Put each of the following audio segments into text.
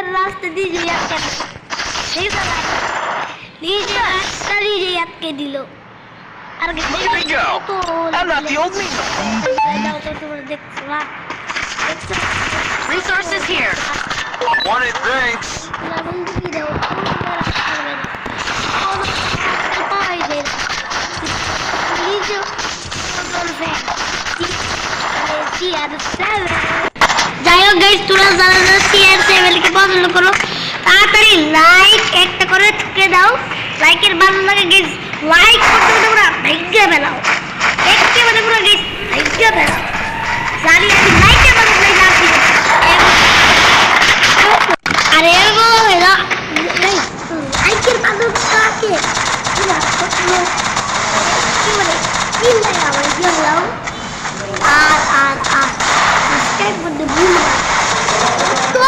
আসতে নিজেই আটকে নিজে একটা নিজেই আটকে দিল আর Here we go. I'm not the only তোমরা দেখছো না দেখছো Resources here. Wanted thanks. এখন কি দেও পাই দে নিজে যাই হোক গাইজ তোমরা যারা যারা সেভেনকে পছন্দ করো, তাড়াতাড়ি লাইক একটা করে ঠুকে দাও। লাইকের ভালো লাগে গাইজ লাইক করতে করতে পুরো ভাগ্য বেলাও একেবারে পুরো গাইজ ভাগ্য বেলাও জানি আমি ভালো লাগে না। আপনি আর এরকম এরা লাইকের ভালো কাকে কি মানে কি লাগে আমার কি হলো আর আর আর সাবস্ক্রাইব করতে ভুল না তো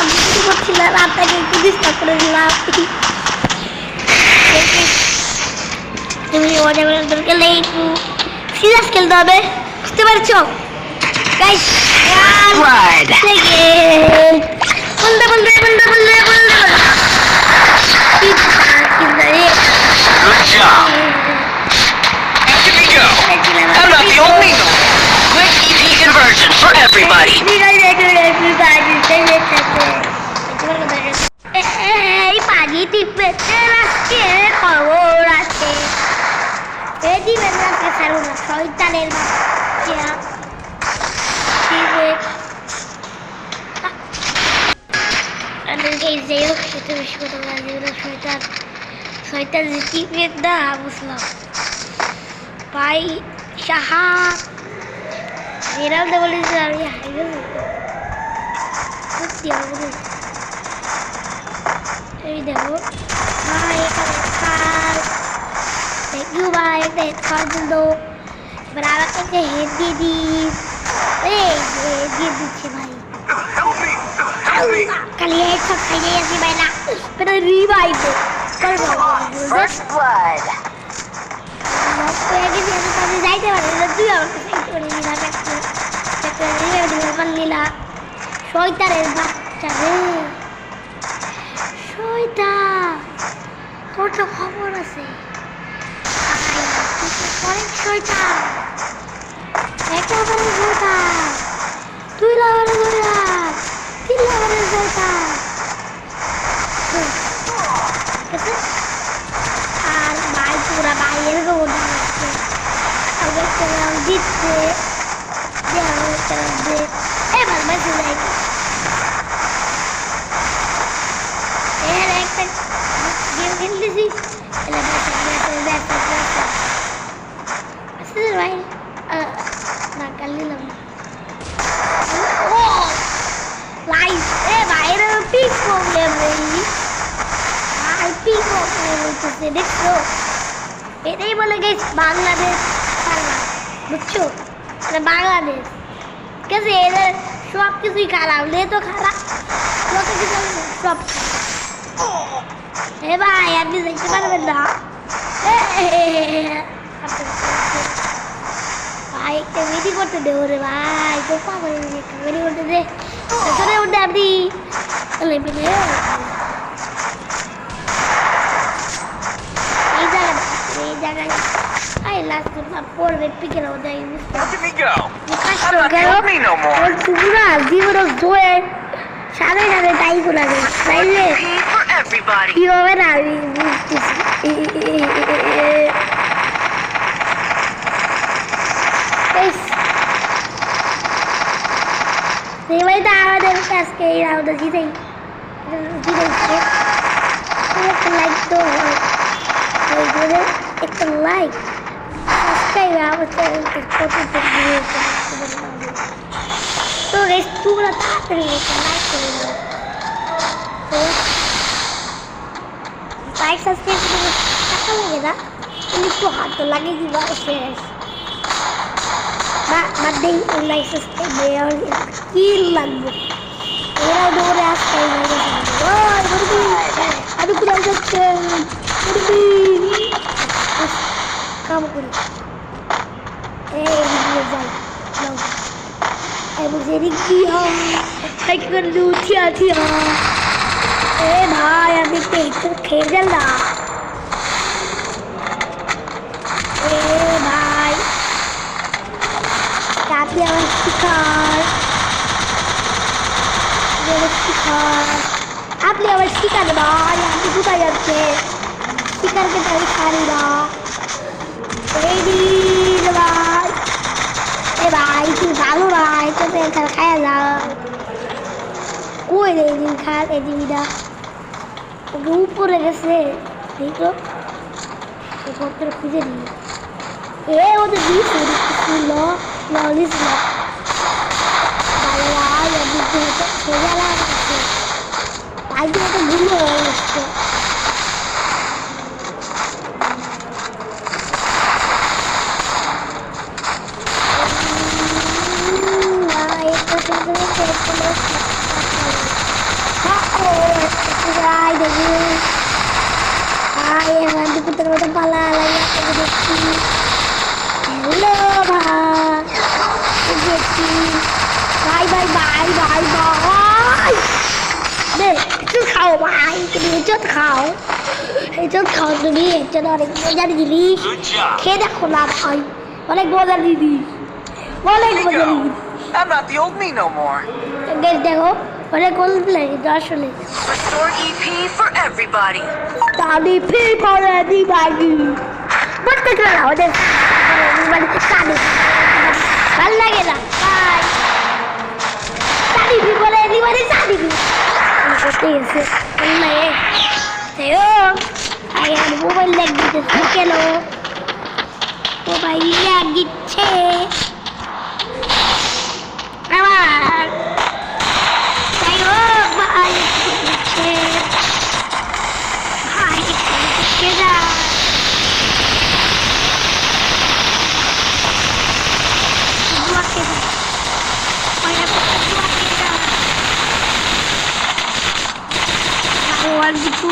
আমি কিছু করছিলাম আপনাকে একটু ডিস্টার্ব করে দিলাম। তুমি ওটা খেলে একটু সিরিয়াস খেলতে হবে বুঝতে পারছ? Guys Blood. বলতে বলতে ছাড়বো না শয়তানের বাচ্চা এই যে হোক সেটা বেশি কথা বলা যেগুলো শয়তান শয়তান যে টিপে না, বুঝলাম। ভাই, সাহা। এরাম তো বলেছে, আমি হাইবে সত্যি আমাকে এই দেখো, ভাই, এখানে একটা হেড খাওয়ার জন্য এবার আমাকে একটা হেড দিয়ে দিস এই হেড দিয়ে দিচ্ছে ভাই। Help me. Help me. খালি হেড সব খাই যাই আসি ভাই না। এটা রিভাইভ First blood. যাইতে পারে। তুই আমাকে সাইড করে নিলা একটা রিভাইভ দিবে পারলিলা শয়তানের বাচ্চা রে। শয়তান তোর তো খবর আছে। অনেক শয়তান একেবারে শয়তান তুই লাগারে শয়তান তিন লাগারে শয়তান? আর ভাই পুরা ভাইয়ের গোটা আছে আগে কেরাম দিচ্ছে কেরাম কেরাম দে এবার বেঁচে যায় এর একটা গেম খেলতেছি এলে বেঁচে বেঁচে বেঁচে বেঁচে আছে ভাই আহ, না কাল নিলাম না ও লাইফ এ ভাইয়ের পিক প্রবলেম নেই ভাই পিক হইতেছে দেখছ এটাই বলে গেছ বাংলাদেশ খেলা বুঝছ মানে বাংলাদেশ ঠিক আছে এদের সব কিছুই খারাপ লে তো খারাপ সব এ ভাই আপনি দেখতে পারবেন না আচ্ছা, আচ্ছা। ভাই একটা মেডি করতে দে ওরে ভাই তো পাবো মেডি করতে দে চলে উঠে আপনি I lost uma porra de pigrão daí no céu. O cachorro ganhou o Brasil, os dois. Sabe na verdade, o Brasil. Vai ver. E o Brasil. Nem vai dar não dele, casquei a aula da direita. Direita. Como é que like do rock? Entendeu? click the like. Subscribe apa sih? Subscribe terus dulu. So tuh udah tak terima like dulu. Like subscribe dulu. Kita lagi dah. Ini tuh hantu lagi di. Mak, mending like subscribe ya. Kilan bu. Ya udah udah. Wah, berdua. Aduh, kurang subscribe. Berdua. কাম করি। এদিকে যাই বলছে এদিক দিয়া high করে দু থিয়া থিয়া এ ভাই, আমি একটু খেয়ে গেলাম এ ভাই আপনি আমার আমার শিকার। আপনি আমার শিকার, ভাই আপনি কোথায় যাচ্ছে? শিকারকে তো আমি ছাড়ি না দিন ভাই এ ভাই তুই ভালো ভাই তোকে এখানে খায়া যা কই রে এই দিন খা এই দিনটা ওকে উপরে গেছে দেখো পত্র খুঁজে নিই এ ওদের দিস ছিল ললিস না Hello, Deus. Bye, bye, bye, bye, bye. Đây, chút I'm not the old me no more. অনেক গোল লাগে আসলে Restore EP for everybody. তাহলে ফির পরে দিবাগি। প্রত্যেকটা আমাদের বাড়িতে কানে ভালো লাগে না, বাই। চারি ফি বলে দিবারে চারি ফি করতে গেছে। ভালো লাগে আগে আর মোবাইল ল্যাগ দিতেছে কেন? মোবাইল ল্যাগ দিচ্ছে। আবার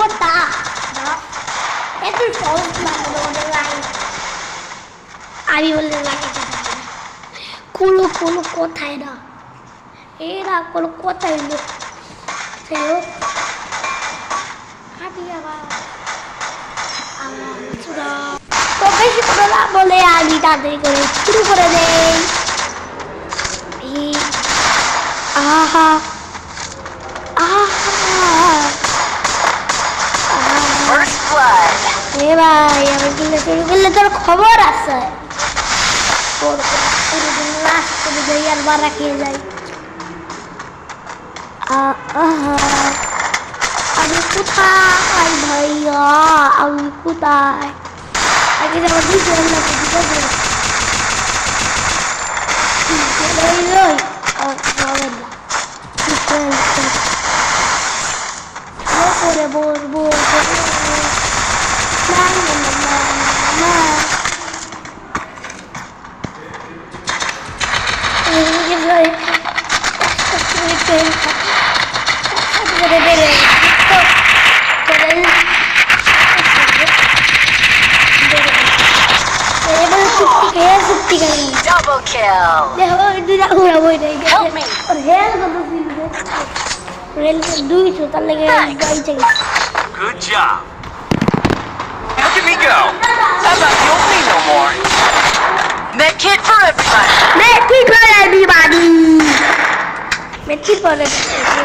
তো কোথা এত সহজ লাগানো বলে লাগাই আমি বলে লাগাইতে পারি না কোনো কোনো কোথায় না এরা কোনো কোথায় নেই সে হোক আমি আবার তো বেশি করে না বলে আমি তাড়াতাড়ি করে শুরু করে দেই আহা আহা. এ ভাই আমি কিন্তু শুরু করলে তোর খবর আছে পুরোদিন লাস্ট করে যাই আর বার রাখিয়ে যাই আমি কোথায় ভাইয়া আমি কোথায় আগে হবে না করে বলব Double kill. Help me. Good job. Look me go. wards. Medkit for everybody. Medkit for everybody. Medkit for everybody.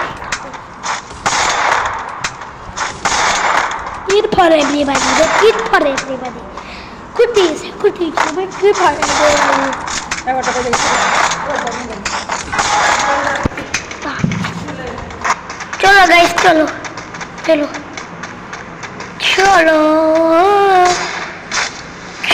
Medkit for everybody. Medkit for everybody. Good days. Good days. Medkit for everybody. चलो guys चलो चलो चलो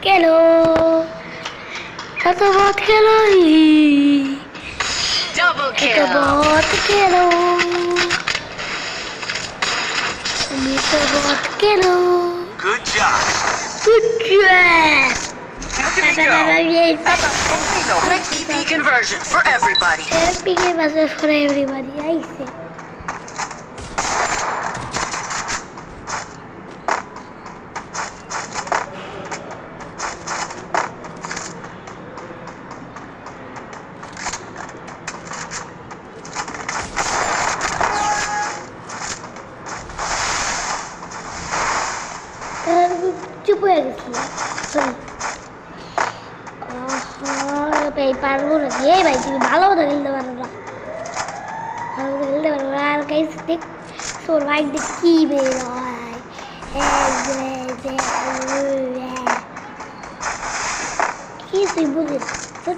বট কেন এত বট কেন Double এত kill. বট কেন আমি এত বট কেন Good job. Good job! Look at me go. Quick EP conversion for everybody. Big message for everybody. I say.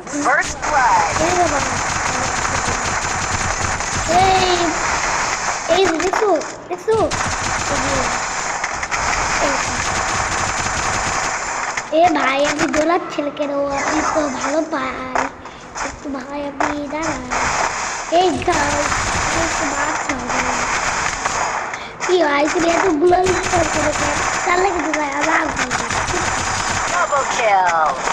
First blood. Hey, देखो देखो ए भाई अभी गलत छिलके रहो अभी तो भागो भाई तो भाई अभी इधर ए गाइस तो बात हो गई। ये आइसक्रीम तो बुलंद कर कर चल के दिखाया आराम से double kill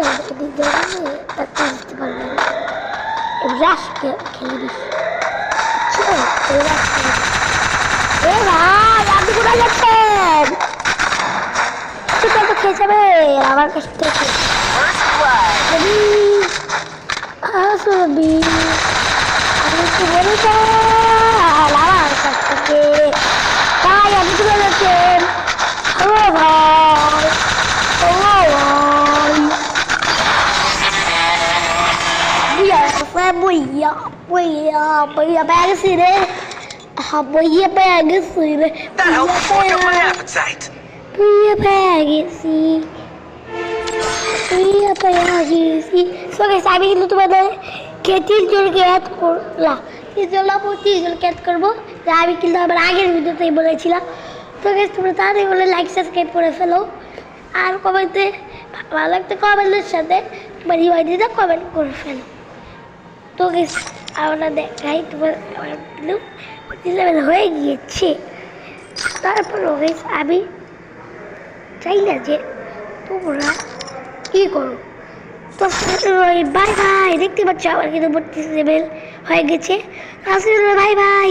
pena que eles deram pra ter esse bagulho. Eu acho que, que eles. Tio, eu acho que. Errado! A figura já tem! Tu tem que é A vaca que tem que. Subi! Ah, subi! A gente vai booyah booyah bag সিরে হ্যাঁ বুইয়া bag সিরে That helps work up my appetite. Booyah bag C booyah bag C so guys আমি কিন্তু তোমাদের কে তিন জনকে add করলাম তিন জন লাভ তিন জনকে অ্যাড করবো যা আমি কিন্তু আমার আগের ভিডিওতেই বলেছিলাম তো গাইস তোমরা তাড়াতাড়ি বলে লাইক সাবস্ক্রাইব করে ফেলো আর কমেন্টে ভালো একটা কমেন্টের সাথে তোমার ইউআইডিটা কমেন্ট করে ফেলো তো গেস আমরা দেখাই তোমার আমার লেভেল হয়ে গিয়েছে। তারপর আমি চাই না যে তোমরা কী করো। তো বাই বাই, দেখতে পাচ্ছ আমার কিন্তু বত্রিশ লেভেল হয়ে গেছে। Bye bye